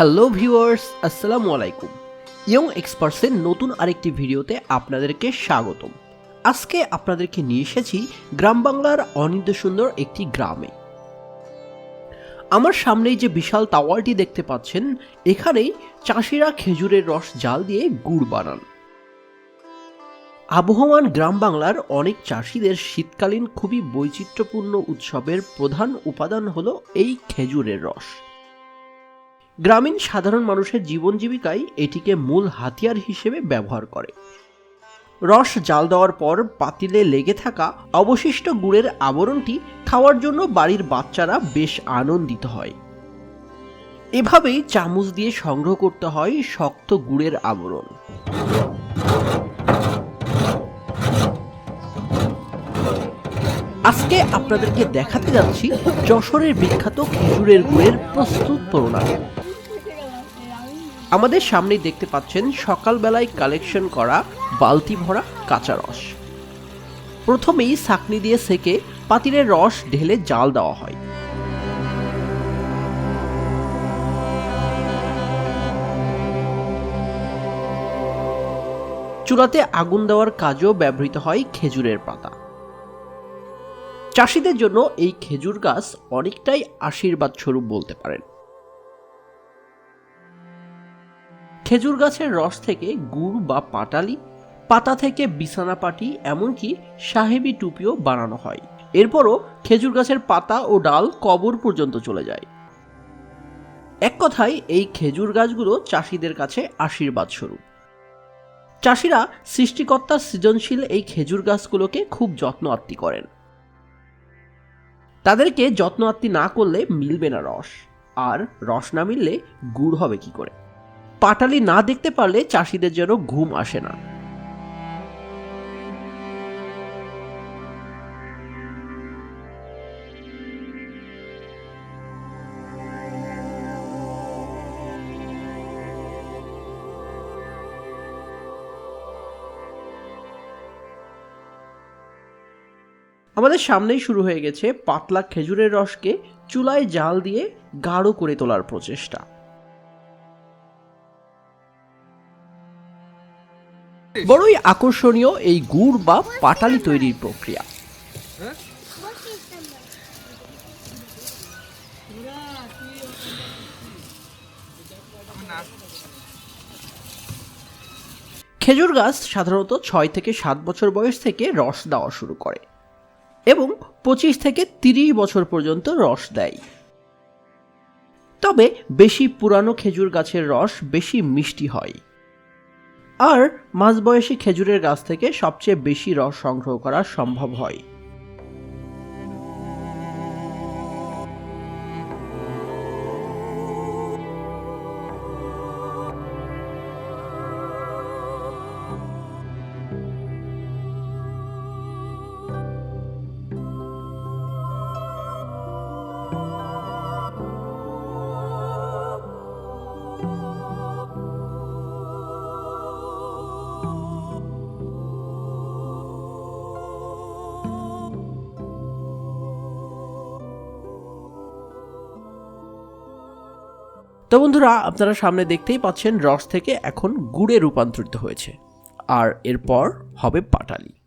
Hello viewers আসসালামু আলাইকুম young এক্সপার্টসের নতুন আরেকটি ভিডিওতে আপনাদেরকে স্বাগতম। আজকে আপনাদেরকে নিয়ে এসেছি গ্রাম বাংলার অনিন্দ সুন্দর একটি গ্রামে। আমার সামনেই যে বিশাল টাওয়ারটি দেখতে পাচ্ছেন, এখানেই চাষিরা খেজুরের রস জাল দিয়ে গুড় বানান। আবহমান গ্রাম বাংলার অনেক চাষিদের শীতকালীন খুবই বৈচিত্র্যপূর্ণ উৎসবের প্রধান উপাদান হলো এই খেজুরের রস। গ্রামীণ সাধারণ মানুষের জীবন জীবিকায় এটিকে মূল হাতিয়ার হিসেবে ব্যবহার করে। রস জাল দেওয়ার পর পাতিলে লেগে থাকা অবশিষ্ট গুড়ের আবরণটি খাওয়ার জন্য বাড়ির বাচ্চারা বেশ আনন্দিত হয়। এভাবেই চামচ দিয়ে সংগ্রহ করতে হয় শক্ত গুড়ের আবরণ। আজকে আপনাদেরকে দেখাতে যাচ্ছি যশোরের বিখ্যাত খেজুরের গুড়ের প্রস্তুত প্রণালী। আমাদের সামনেই দেখতে পাচ্ছেন সকালবেলায় কালেকশন করা বালতি ভরা কাঁচা রস। প্রথমেই ছাকনি দিয়ে সেকে পাতিলের রস ঢেলে জাল দেওয়া হয়। চুলাতে আগুন দেওয়ার কাজেও ব্যবহৃত হয় খেজুরের পাতা। চাষিদের জন্য এই খেজুর গাছ অনেকটাই আশীর্বাদ স্বরূপ বলতে পারেন। খেজুর গাছের রস থেকে গুড় বা পাটালি, পাতা থেকে বিছানা পাটি এমনকি সাহেবি টুপিও বানানো হয়। এরপরও খেজুর গাছের পাতা ও ডাল কবর পর্যন্ত চলে যায়। এক কথায়, এই খেজুর গাছগুলো চাষিদের কাছে আশীর্বাদ স্বরূপ। চাষিরা সৃষ্টিকর্তার সৃজনশীল এই খেজুর গাছগুলোকে খুব যত্ন আত্মি করেন। তাদেরকে যত্ন আত্মি না করলে মিলবে না রস। আর রস না মিললে গুড় হবে কি করে? পাটালি না দেখতে পারলে চাষিদের যেন ঘুম আসে না। আমাদের সামনেই শুরু হয়ে গেছে পাতলা খেজুরের রসকে চুলায় জাল দিয়ে গাঢ় করে তোলার প্রচেষ্টা। বড়ই আকর্ষণীয় এই গুড় বা পাটালি তৈরির প্রক্রিয়া। খেজুর গাছ সাধারণত ছয় থেকে সাত বছর বয়স থেকে রস দেওয়া শুরু করে এবং পঁচিশ থেকে তিরিশ বছর পর্যন্ত রস দেয়। তবে বেশি পুরানো খেজুর গাছের রস বেশি মিষ্টি হয়। আর মাঝবয়সী খেজুরের গাছ থেকে সবচেয়ে বেশি রস সংগ্রহ করা সম্ভব হয়। তো বন্ধুরা, আপনারা সামনে দেখতেই পাচ্ছেন রস থেকে এখন গুড়ে রূপান্তরিত হয়েছে। আর এরপর হবে পাটালি।